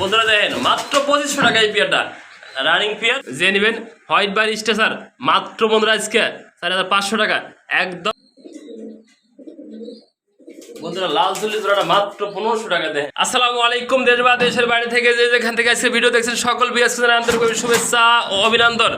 বন্ধুরা দেখেন, মাত্র পঁচিশশো টাকা এই পেয়ারটা। রানিং পেয়ার, যে নেবেন, হোয়াইট বার স্টেশন মাত্র বন্ধুরা আজকে চার হাজার পাঁচশো টাকা, একদম। বন্ধুরা মাত্র পনেরোশো আসসালামু আলাইকুম দেশের বাইরে থেকে যেখান থেকে ভিডিও দেখছেন, সকল শুভেচ্ছা অভিনন্দন।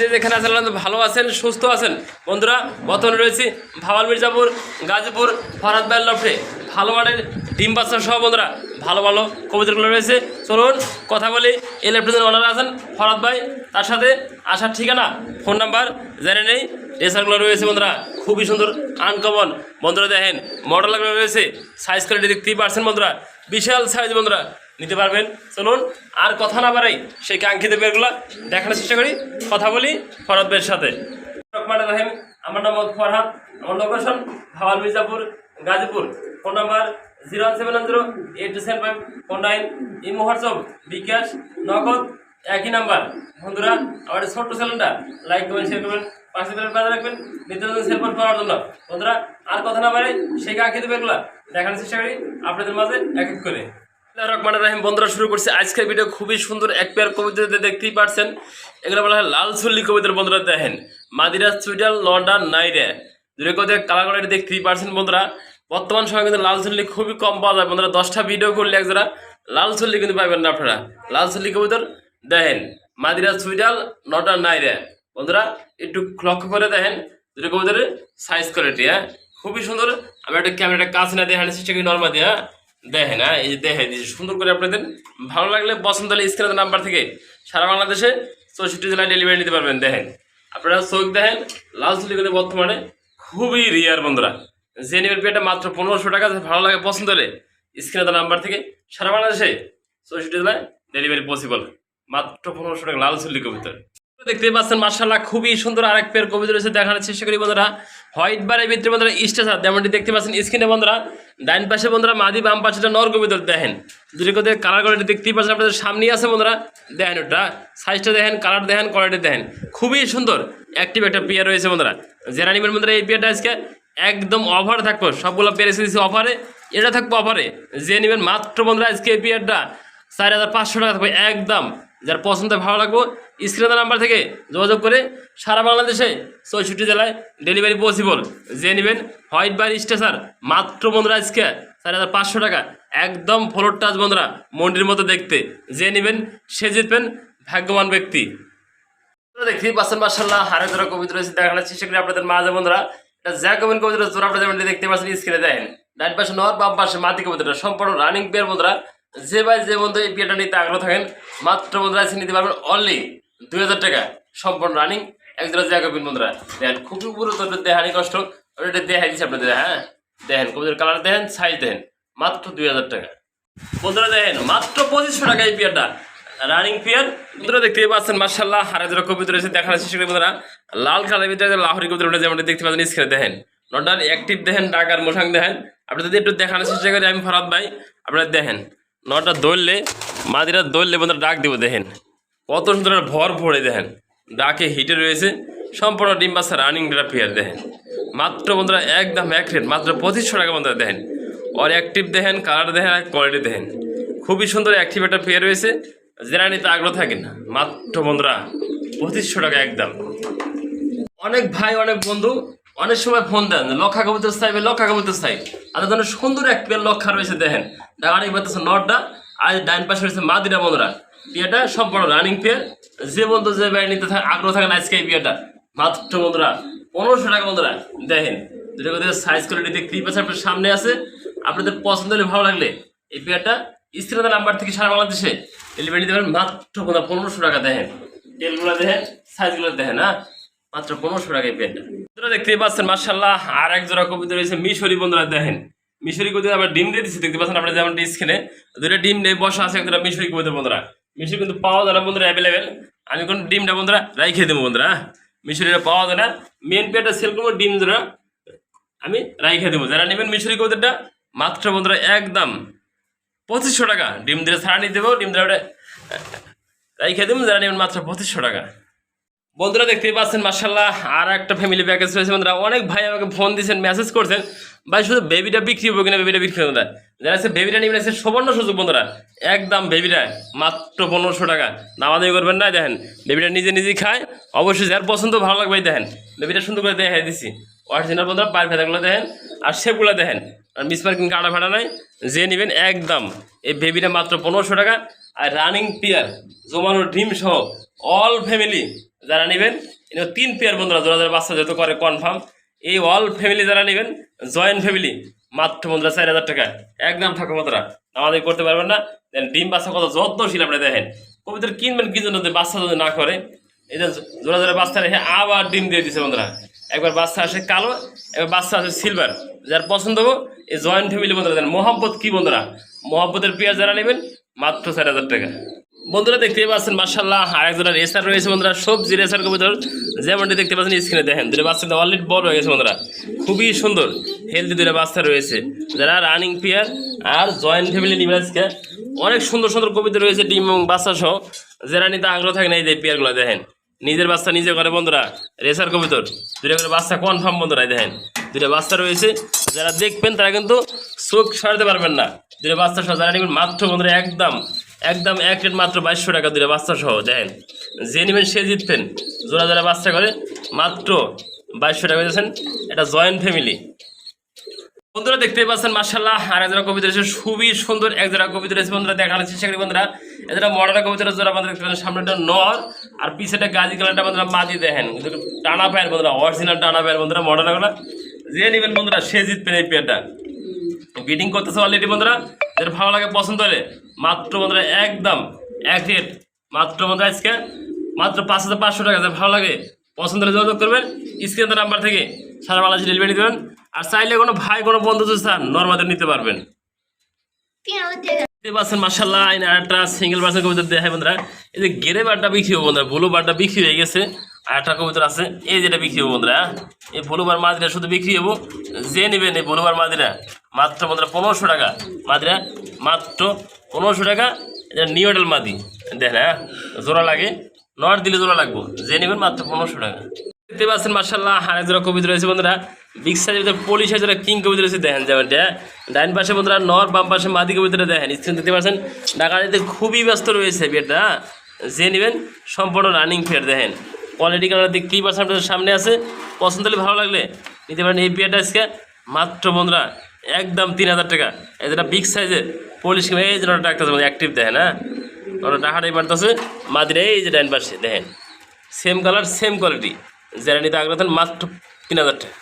যে যেখানে ভালো আছেন, সুস্থ আছেন। বন্ধুরা, বর্তমানে রয়েছি ভাওয়াল মির্জাপুর, গাজীপুর, ফরাদ লফে ভালো মানের ডিম বাচ্চা সহ বন্ধুরা, ভালো ভালো কবিতাগুলো রয়েছে। চলুন কথা বলি, এই ল্যাপটপের অনার আছেন ফরাদ ভাই। তার সাথে আসার ঠিকানা ফোন নাম্বার জেনে নেই। রেসারগুলো রয়েছে বন্ধুরা, খুবই সুন্দর আনকমন বন্ধুরা দেখেন মডেলগুলো রয়েছে সাইজ কোয়ালিটি দেখতেই পারছেন বন্ধুরা। বিশাল সাইজ বন্ধুরা, নিতে পারবেন। চলুন, আর কথা না বাড়াই, সেই কাঙ্ক্ষিত বেরগুলো দেখানোর চেষ্টা করি। কথা বলি ফরাদ ভাইয়ের সাথে। আমার নাম ফরহাদ। আমার location Bhawal Mirzapur Gazipur. Phone number zero one seven zero eight two seven five four nine. Imo WhatsApp, bKash, Nagad, একই নাম্বার। বন্ধুরা, আমার ছোট্ট চ্যানেলটা লাইক করবেন শেয়ার করবেন। পাশে বেলের কাজে রাখবেন। নিত্য নতুন সেলফোন পাওয়ার জন্য। বন্ধুরা, আর কথা না বাড়ে সেই কাঙ্ক্ষিত বেগুলা দেখানোর চেষ্টা করি আপনাদের মাঝে এক এক করে। রহমান রাহিম, বন্ধুরা, শুরু করছে আজকের ভিডিও খুবই সুন্দর এক পেয়ার কবিতা দেখতেই পারছেন। এগুলো বলা হয় লাল চল্লি কবিতার বন্ধুরা দেখেন। মাদিরা সুইডাল লন্ডন, নাইরে। দূরে কোথায় কালার কালার দেখতেই পারছেন বন্ধুরা। বর্তমান সময় কিন্তু লাল চল্লি খুবই কম পাওয়া যায় বন্ধুরা। দশটা ভিডিও করলে একজোড়া লাল চল্লি কিন্তু পাবেন না আপনারা। লাল চল্লি কবিতার, দেখেন, মাদিরা সুইডাল লন্ডন নাইরে। বন্ধুরা, একটু লক্ষ্য করে দেখেন, দুটো কবিতার সাইজ কোয়ালিটি হ্যাঁ? খুবই সুন্দর। আমি একটা ক্যামেরাটা কাছে না দেখানোর চেষ্টা করি নর্মাল দিয়ে হ্যাঁ? দেখেন হ্যাঁ এই যে দেখেন, এই যে সুন্দর করে আপনাদের ভালো লাগলে পছন্দ হলে স্ক্রিনের নাম্বার থেকে সারা বাংলাদেশে চৌষট্টি জেলায় ডেলিভারি নিতে পারবেন, দেখেন। আপনারা চোখ দেখেন, লাল চুলিগুলো বর্তমানে খুবই রিয়ার বন্ধুরা। যে নেবেন পেটা মাত্র পনেরোশো টাকা ভালো লাগে পছন্দ হলে স্ক্রিনে স্ক্রিনের নাম্বার থেকে সারা বাংলাদেশে চৌষট্টি জেলায় ডেলিভারি পসিবল মাত্র পনেরোশো টাকা, লাল চুল্লি কবিতর। দেখতে পাচ্ছেন মার্শাল্লাহ খুবই সুন্দর আরেক পেয়ার কবিতা রয়েছে দেখানোর চেষ্টা করি বন্ধুরা। হোয়াইট বারের ভিতরে বন্ধুরা স্টেশন যেমনটি দেখতে পাচ্ছেন স্ক্রিনে বন্ধুরা। ডাইন পাশে বন্ধুরা মাদি, বাম পাশে নর কবিতা দেখেন। দুটি কথা কালার কোয়ালিটি দেখতেই পাচ্ছেন, আপনাদের সামনেই আছে বন্ধুরা। দেখেন ওটা সাইজটা দেখেন কালার দেখেন কোয়ালিটি দেখেন। খুবই সুন্দর অ্যাক্টিভ একটা পেয়ার রয়েছে বন্ধুরা। নিবেন বন্ধুরা এই পেয়ারটা আজকে একদম অফার থাকব, সবগুলো পেয়ার এসে দিচ্ছি অফারে এটা থাকব অফারে নেবেন মাত্র বন্ধুরা আজকে এই পেয়ারটা চার হাজার পাঁচশো টাকা থাকবে, একদম। যার পছন্দ ভালো লাগবো স্ক্রিনের নাম্বার থেকে যোগাযোগ করে সারা বাংলাদেশে চৌষট্টি জেলায় ডেলিভারি পসিবল যে নেবেন হোয়াইট বার স্টেশন, মাত্র বন্ধুরা আজকে চার হাজার পাঁচশো টাকা। একদম ফ্লোর টাচ বন্ধুরা, মন্ডির মতো দেখতে। যে নেবেন, সে জিতবেন ভাগ্যবান ব্যক্তি। দেখতেই পাচ্ছেন মার্শাল্লাহ হারে ধরা কবিতা রয়েছে, দেখানোর চেষ্টা করি আপনাদের মাঝে বন্ধুরা। এটা যা কমেন্ট কবিতা রয়েছে যেমন দেখতে পাচ্ছেন, স্ক্রিনে দেখেন। ডান পাশে নর, বাম পাশে মাটি কবিতাটা, সম্পূর্ণ রানিং পেয়ার বন্ধুরা। যে ভাই যে বন্ধু এই পেয়ারটা নিতে আগ্রহ থাকেন, মাত্র বন্ধুরা আজকে নিতে পারবেন অনলি দুই হাজার টাকা সম্পূর্ণ রানিং একজোড়া যা কবেন বন্ধুরা। দেখেন, খুবই তোদের দেহানি কষ্ট। ওটা দেখাই দিচ্ছি আপনাদের হ্যাঁ? দেখেন কবিতার কালার দেখেন সাইজ দেখেন, মাত্র দুই হাজার টাকা। বন্ধুরা দেখেন, মাত্র পঁচিশশো টাকা এই পেয়ারটা রানিং পিয়ার বন্ধুরা দেখতে পাচ্ছেন মার্শাল্লাহ হারে ধরা কবিতা দেখার চেষ্টা করি বন্ধুরা। লাল কালার ভিতরে লাহরি কবিতা রয়েছে যেমন দেখতে পাচ্ছেন স্ক্রিনে দেখেন। নটার অ্যাক্টিভ দেখেন ডাকার মোশাং দেখেন। আপনি যদি একটু দেখানোর চেষ্টা করি, আমি ফরাদ ভাই, আপনারা দেখেন। নটা দৌড়লে, মাদিরা দৌড়লে বন্ধুরা ডাক দিব, দেখেন। কত সুন্দর ভর ভরে, দেখেন। ডাকে হিটে রয়েছে, সম্পূর্ণ ডিম বাচ্চা রানিং ডেটা পেয়ার দেখেন। মাত্র বন্ধুরা একদম এক রেট মাত্র পঁচিশশো টাকা বন্ধুরা, দেখেন। আর অ্যাক্টিভ দেখেন কালার দেখেন, আর কোয়ালিটি দেখেন। খুবই সুন্দর অ্যাক্টিভ একটা পেয়ার রয়েছে, যারা নিতে আগ্রহ থাকেন মাত্র বন্ধুরা পঁচিশশো টাকা একদম। অনেক ভাই, অনেক বন্ধু, অনেক সময় ফোন দেন, লক্ষা কবিতা চাইবে লক্ষা কবিতা চাই আর সুন্দর এক পেয়ার লক্ষা রয়েছে, দেখেন। ডাকানি পাইতেছে নটটা আর ডাইন পাশে রয়েছে মাদিরা বন্ধুরা। বিয়েটা সম্পূর্ণ রানিং পেয়ার যে বন্ধু যে ভাই নিতে থাকে আগ্রহ থাকেন আজকে এই বিয়েটা। মাত্র বন্ধুরা, পনেরোশো টাকা বন্ধুরা, দেখেন। দুটো কথা সাইজ কোয়ালিটি দেখতেই পাচ্ছেন আপনার সামনে আছে। আপনাদের পছন্দ হলে ভালো লাগলে এই পেয়ারটা স্ত্রীদের নাম্বার থেকে সারা বাংলাদেশে ডেলিভারি নিতে পারেন। মাত্র বন্ধুরা, পনেরোশো টাকা দেখেন। তেলগুলো দেখেন সাইজগুলো দেখেন হ্যাঁ? মাত্র পনেরোশো টাকা এই বন্ধুরা, দেখতেই পাচ্ছেন মার্শাল্লাহ আর এক জোড়া কবিতা রয়েছে মিশরি বন্ধুরা, দেখেন। মিশরি কবিতা আমরা ডিম দিয়ে দিচ্ছি দেখতে পাচ্ছেন আপনারা যেমন স্ক্রিনে। দুটো ডিম নেই বসা আছে একটা মিশরি কবিতা, বন্ধুরা। মিশরি কিন্তু পাওয়া যায় না, বন্ধুরা অ্যাভেলেবেল আমি কোন ডিমটা, বন্ধুরা, রাইখে দেবো, বন্ধুরা? মিশরিটা পাওয়া যায় না। মেন পেয়ারটা সেল করব ডিম জোড়া আমি রাইখে দেবো। যারা নেবেন মিশরি কবিতাটা, মাত্র, বন্ধুরা, একদম পঁচিশশো টাকা। ডিম দিয়ে ছাড়া নিয়ে দেবো, ডিম দিয়ে রাইখে দেবো। যারা নেবেন মাত্র পঁচিশশো টাকা। বন্ধুরা, দেখতেই পাচ্ছেন মার্শাল্লাহ আর একটা ফ্যামিলি প্যাকেজ রয়েছে, বন্ধুরা। অনেক ভাই আমাকে ফোন দিয়েছেন মেসেজ করছেন। ভাই, শুধু বেবিটা বিক্রি হবে কিনা বেবিটা বিক্রি হবে যারা আছে বেবিটা নিবেন আছে সুবর্ণ সুযোগ বন্ধুরা, একদম বেবিটা মাত্র পনেরোশো টাকা। দামাদামি করবেন না দেখেন বেবিটা নিজে নিজেই খায়। অবশ্যই যার পছন্দ, ভালো লাগবে দেখেন বেবিটা সুন্দর করে দেখে দিছি। অরিজিনাল বন্ধুরা, পায়ের ফেদাগুলো দেখেন, আর শেপগুলো দেখেন, আর মিস পার্কিং কাটা ভাড়া নাই, যে নেবেন একদম। এই বেবিটা মাত্র পনেরোশো টাকা, আর রানিং পেয়ার জমানো ডিম সহ অল ফ্যামিলি যারা নেবেন তিন পেয়ার বন্ধুরা, যারা যারা বাচ্চা যত করে কনফার্ম এই অল ফ্যামিলি যারা নেবেন জয়েন্ট ফ্যামিলি মাত্র বন্ধুরা চার হাজার টাকা। একদম ঠাকুর বন্ধুরা আমাদের করতে পারবেন না। দেন ডিম বাচ্চা কত যত্নশীল আপনি দেখেন। কবিতার কিনবেন কি জন্য বাচ্চা যদি না করে? এই যে জোড়া জোড়া বাচ্চা রেখে আবার ডিম দিয়ে দিচ্ছে বন্ধুরা। একবার বাচ্চা আসে কালো, একবার বাচ্চা আসে সিলভার যার পছন্দ হবে এই জয়েন্ট ফ্যামিলি বন্ধুরা দেন মোহাম্মত কি বন্ধুরা? মোহাম্মতের পেঁয়াজ যারা নেবেন, মাত্র চার হাজার টাকা। বন্ধুরা দেখতেই পাচ্ছেন মার্শাল্লাহ আর একজোড়া রেসার রয়েছে বন্ধুরা, সবজি রেসার কবুতর। যেমনটি দেখতে পাচ্ছেন স্ক্রিনে দেখেন, দুটো বাচ্চাটা অলরেডি বড় হয়ে গেছে বন্ধুরা। খুবই সুন্দর হেলদি দুটো বাচ্চা রয়েছে। যারা রানিং পেয়ার আর জয়েন্ট ফ্যামিলি নিবে আজকে, অনেক সুন্দর সুন্দর কবিতা রয়েছে, ডিম এবং বাচ্চা সহ। যারা নিতে আগ্রহ থাকে না এই যে পেয়ারগুলো দেখেন, নিজের বাচ্চা নিজে করে বন্ধুরা, রেসার কবিতর। দুটো করে বাচ্চা কনফার্ম বন্ধুরা দেখেন, দুটো বাচ্চা রয়েছে। যারা দেখবেন তারা কিন্তু চোখ সরাতে পারবেন না। দুটো বাচ্চা সহ যারা নেবেন, মাত্র বন্ধুরা একদম একদম এক রেট মাত্র বাইশশো টাকা দিলে বাচ্চা সহ, দেখেন। যে নেবেন সে জিতবেন। জোড়া যারা বাচ্চা করে, মাত্র বাইশশো টাকা দিয়েছেন। এটা জয়েন্ট ফ্যামিলি। বন্ধুরা দেখতে পাচ্ছেন মার্শাল্লাহ আর এক জোড়া কবিতা রয়েছে। খুবই সুন্দর এক জোড়া কবিতা রয়েছে। বন্ধুরা দেখানোর চেষ্টা করি, বন্ধুরা। এছাড়া মডার্ন কবিতা জোড়া আমাদের দেখতে পাচ্ছেন, সামনেটা নর, আর পিছেটা গাজি কালারটা, বন্ধুরা, মাদি, দেখেন। টানা প্যান্ট বন্ধুরা অরিজিনাল টানা প্যান্ট বন্ধুরা মডার্নগুলা যে নেবেন, বন্ধুরা, সে জিতবেন এই পেয়ারটা বিডিং করতেছে অলরেডি বন্ধুরা। যেটা ভালো লাগে, পছন্দ হলে মাত্র বন্ধুরা, একদম এক রেট মাত্র বন্ধুরা, আজকে মাত্র পাঁচ হাজার পাঁচশো টাকা। ভালো লাগে, পছন্দ হলে যোগাযোগ করবেন। স্ক্রিনের নাম্বার থেকে সারা বাংলাদেশে ডেলিভারি দেবেন। আর চাইলে কোনো ভাই, কোনো বন্ধু যদি চান, নর্মাদের নিতে পারবেন। দেখতে সিঙ্গেল গেরে বিক্রি ব্লু বিক্রি হয়ে গেছে। আর একটা আছে, এই যেটা বিক্রি হবে বন্ধুরা। এই ব্লু বার মাদিরা শুধু বিক্রি হব, যে নেবেন এই ব্লু বার মাদিরা। মাত্র পনেরোশো টাকা। মাদিরা, মাত্র পনেরোশো টাকা, এটা নিউডেল মাদি। দেখেন হ্যাঁ জোড়া লাগে, নট দিলে জোড়া লাগবো। যে নেবেন মাত্র পনেরোশো টাকা। দেখতে পাচ্ছেন মার্শাল্লাহ আর এক জোড়া কবিতা রয়েছে বন্ধুরা। বিগ সাইজের ভিতরে পলি সাইজের কিং কবিতা রয়েছে, দেখেন যেমনটা ডাইন পাশে বন্ধুরা নর, বাম পাশে মাদি কবিতাটা দেখেন স্ক্রিন দেখতে পাচ্ছেন। ডাকাটিতে খুবই ব্যস্ত রয়েছে বিয়েটা যে নেবেন, সম্পূর্ণ রানিং ফেয়ার দেখেন। কোয়ালিটি কালার দেখতেই পাচ্ছেন আপনাদের সামনে আছে? পছন্দ হলে ভালো লাগলে নিতে পারেন এই বিয়েটা আজকে। মাত্র বন্ধুরা, একদম তিন হাজার টাকা। এই যেটা বিগ সাইজের পলিশ এই যে ডাক্তার অ্যাক্টিভ দেখেন হ্যাঁ? ডাকাটাই পারতেছে মাদিরা এই যে ডাইন পাশে, দেখেন? সেম কালার সেম কোয়ালিটি যারা নিতে আগ্রহ মাত্র তিন হাজার টাকা।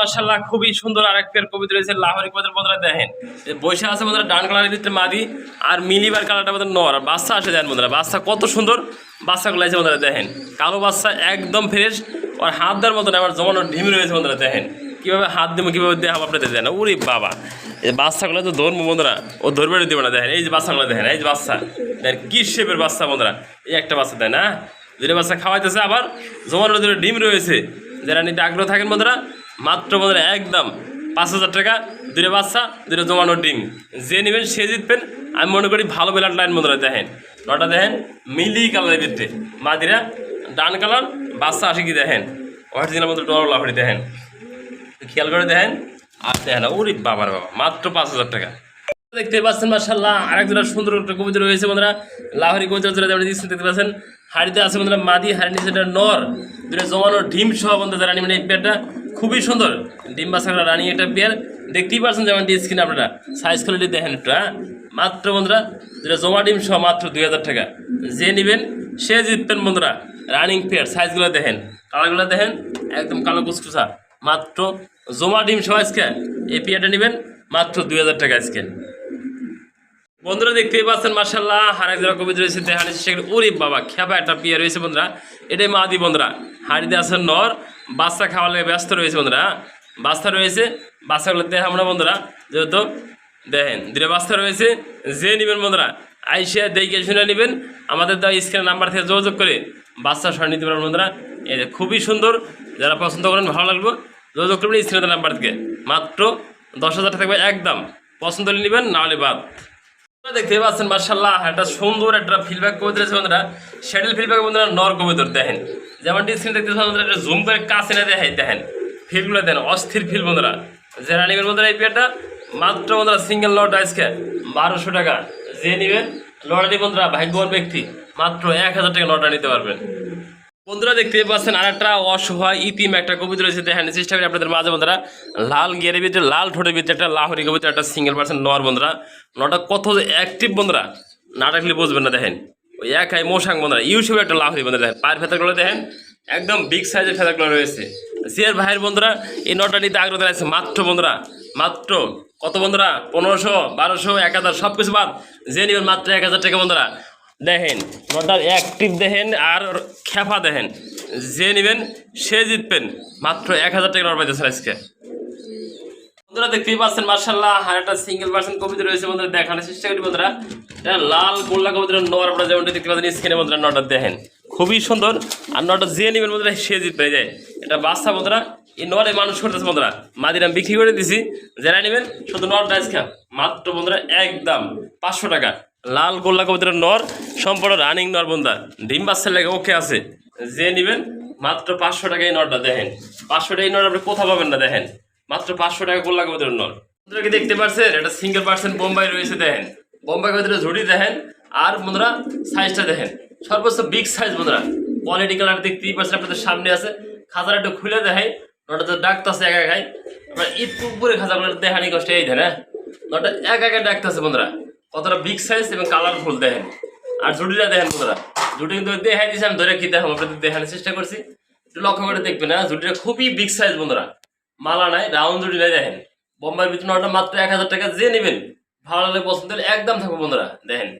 মার্শাল্লাহ খুবই সুন্দর আর এক পেয়ার কবিতা রয়েছে লাহোরি বন্ধুরা দেখেন? বৈশা আছে বন্ধুরা ডান কালারের ভিতরে মাদি আর মিলিবার কালারটা বন্ধুরা নর, আর বাচ্চা আসে দেন বন্ধুরা, বাচ্চা কত সুন্দর বাচ্চাগুলো আছে বন্ধুরা, দেখেন? কালো বাচ্চা একদম ফ্রেশ আর হাত দেওয়ার মতন আমার জমানো ডিম রয়েছে বন্ধুরা, দেখেন? কীভাবে হাত দেবো, কীভাবে দেওয়া আপনাদের দেন উরি বাবা। এই বাচ্চাগুলো তো ধরবো বন্ধুরা, ও ধরবে দেবে না, দেখেন। এই যে বাচ্চাগুলো দেখেন, এই যে বাচ্চা। দেখেন কি শেপের বাচ্চা বন্ধুরা। এই একটা বাচ্চা দেয় না দুটো বাচ্চা খাওয়াইতেছে আবার জমানো দুটো ডিম রয়েছে। যারা নিতে আগ্রহ থাকেন বন্ধুরা, মাত্র বন্ধুরা একদম পাঁচ হাজার টাকা দুটো বাচ্চা দুটো জমানো ডিম। যে নেবেন, সে জিতবেন। আমি মনে করি ভালো বেলার লাইন বন্ধুরা, দেখেন। নটা দেখেন, মিলি কালারের ভিতরে। মাদিরা, ডান কালার, বাচ্চা আসে কি দেখেন? অরিজিনাল মতো ডর লাফড়ি দেখেন। খেয়াল করে দেখেন। আর দেখেন, ওরে বাবার বাবা, মাত্র পাঁচ হাজার টাকা। দেখতে পাচ্ছেন মার্শাল্লাহ আরেকজনের সুন্দর একটা কবিতা রয়েছে বন্ধুরা। লাহরি কবিতা দিচ্ছেন দেখতে পাচ্ছেন। হাড়িতে আছে বন্ধুরা মাদি, হাড়ি নিচে একটা নর। দুটো জমানো ডিম সহ বন্ধু যারা নেবেন এই পেয়ারটা, খুবই সুন্দর। ডিম বাসাকরা রানি একটা পেয়ার। দেখতেই পাচ্ছেন যেমন দিয়ে স্ক্রিন আপনারা। সাইজ কোয়ালিটি দেখেন একটু হ্যাঁ? মাত্র বন্ধুরা যেটা জমা ডিম সহ মাত্র দুই হাজার টাকা। যে নেবেন, সে জিতবেন বন্ধুরা। রানিং পেয়ার সাইজগুলো দেখেন। কালারগুলো দেখেন, একদম কালো কুচকুচা। মাত্র জোমা ডিম সহ আজকে এই পেয়ারটা নেবেন মাত্র দুই হাজার টাকা আজকে। বন্ধুরা দেখতেই পাচ্ছেন মার্শাল্লাহ আর এক জোড়া কবিতা রয়েছে দেখানি সেখানে ওরে বাবা। খেপা একটা পিয়া রয়েছে বন্ধুরা। এটাই মাদি বন্ধুরা। হাড়িতে আছে নর, বাচ্চা খাওয়ার লাগে ব্যস্ত রয়েছে বন্ধুরা। বাচ্চা রয়েছে বাচ্চাগুলো দেখে আমরা বন্ধুরা। যেহেতু দেখেন দুটো বাচ্চা রয়েছে, যে নেবেন বন্ধুরা, আইসিয়া দেখে শুনে নেবেন। আমাদের দেওয়া স্ক্রিনের নাম্বার থেকে যোগাযোগ করে বাচ্চা সর নিতে পারবেন বন্ধুরা। এই খুবই সুন্দর, যারা পছন্দ করেন ভালো লাগবে। যোগাযোগ করবেন স্ক্রিনের নাম্বার থেকে। মাত্র দশ হাজার থাকবে একদম। পছন্দ হলে নেবেন, না হলে বাদ। দেখতে পাচ্ছেন মার্শাল্লাহ একটা সুন্দর একটা ফিডব্যাক কবিতা রয়েছে বন্ধুরা। শ্যাডেল ফিডব্যাক বন্ধুরা, নর কবিতর, দেখেন। যেমন স্ক্রিন দেখতে বন্ধুরা, একটা জুম করে কাছে না দেখেন। দেখেন ফিলগুলো দেন, অস্থির ফিল বন্ধুরা। যারা নেবেন বন্ধুরা, এই পেয়ারটা মাত্র বন্ধুরা সিঙ্গেল লট আজকে, বারোশো টাকা। যে নেবেন লটারি বন্ধুরা, ভাগ্যবান ব্যক্তি, মাত্র এক হাজার টাকা লটারি নিতে পারবেন। বন্ধুরা দেখতে পাচ্ছেন আর একটা অসহায় ইতিম একটা কবিতা রয়েছে দেখেন চেষ্টা করি আপনাদের মাঝে বন্ধুরা। লাল গিয়ারের ভিতরে লাল ঠোঁটের ভিতরে একটা লাহরি কবিতা একটা সিঙ্গেল পার্সেন্ট নর বন্ধুরা। নটা কত অ্যাক্টিভ বন্ধুরা। না ডাকলে বুঝবেন না, দেখেন। ওই একাই মশাং বন্ধুরা। ইউসিবে একটা লাহরি বন্ধুরা, দেখেন। পায়ের ফেতাগুলো দেখেন। একদম বিগ সাইজের ফেতাগুলো রয়েছে। সিয়ার ভাইয়ের বন্ধুরা, এই নটা নিতে আগ্রহ আছে মাত্র বন্ধুরা। মাত্র কত বন্ধুরা? পনেরোশো, বারোশো, এক হাজার সব কিছু বাদ। যে নেবেন মাত্র এক হাজার টাকা বন্ধুরা। দেখেন নটার অ্যাক্টিভ দেখেন আর খেপা দেখেন। যে নেবেন, সে জিতবেন। মাত্র এক হাজার টাকা নট পাইতেছেন আজকে। বন্ধুরা, দেখতেই পাচ্ছেন মার্শাল্লাহ আর একটা সিঙ্গেল পার্সেন্ট কবিতা রয়েছে বন্ধুরা, দেখানোর চেষ্টা করি বন্ধুরা। লাল গোল্লা কবিতা নর আপনারা যেমনটা দেখতে পাচ্ছেন স্ক্রিনে বন্ধুরা নটা দেখেন। খুবই সুন্দর। আর নটা যে নেবেন বন্ধুরা, সে জিতবে। যায় এটা বাচ্চা বন্ধুরা, এই নরে মানুষ করতেছে বন্ধুরা। মাদির আমি বিক্রি করে দিছি। যারা নেবেন, শুধু ডাইস খা মাত্র বন্ধুরা, একদম পাঁচশো টাকা। লাল গোল্লা কবিতার নর, সম্পূর্ণ রানিং নর বন্ধুরা ডিম বাচ্চার লেগে ওকে আছে। যে নেবেন, মাত্র পাঁচশো টাকা এই নরটা দেখেন। পাঁচশো টাকা এই নট আপনি কোথাও পাবেন না দেখেন। মাত্র পাঁচশো টাকা গোল্লা কবিতার নর। কি দেখতে পাচ্ছেন, এটা সিঙ্গেল পার্সেন্ট বোম্বাই রয়েছে দেখেন। বোম্বাই কবিতার ঝুড়ি দেখেন। আর বন্ধুরা সাইজটা দেখেন। সর্বোচ্চ বিগ সাইজ বন্ধুরা। কোয়ালিটি কালার দেখতেই পাচ্ছেন আপনাদের সামনে আছে। খাতাটা একটু খুলে দেখাই। নটা তো ডাকতেছে একা একাই। আপনার ঈদ পুকুরে খাঁচাগুলো দেখানি কষ্ট, এই দেন হ্যাঁ। নটা একা একা ডাকতেছে বন্ধুরা। কতটা বিগ সাইজ এবং কালারফুল দেখেন। আর জুটিটা দেখেন কতটা। জুটি কিন্তু দেখাই দিয়েছি আমি ধরে কি আপনাদের দেখানোর চেষ্টা করছি। একটু লক্ষ্য করে দেখবেন না জুটিটা খুবই বিগ সাইজ বন্ধুরা। মালা নাই রাউন্ড জুটি নাই দেখেন। বোম্বাই ভিতরে মাত্র এক হাজার টাকা যে নেবেন, ভালো লাগলে পছন্দ একদম থাকবে বন্ধুরা, দেখেন।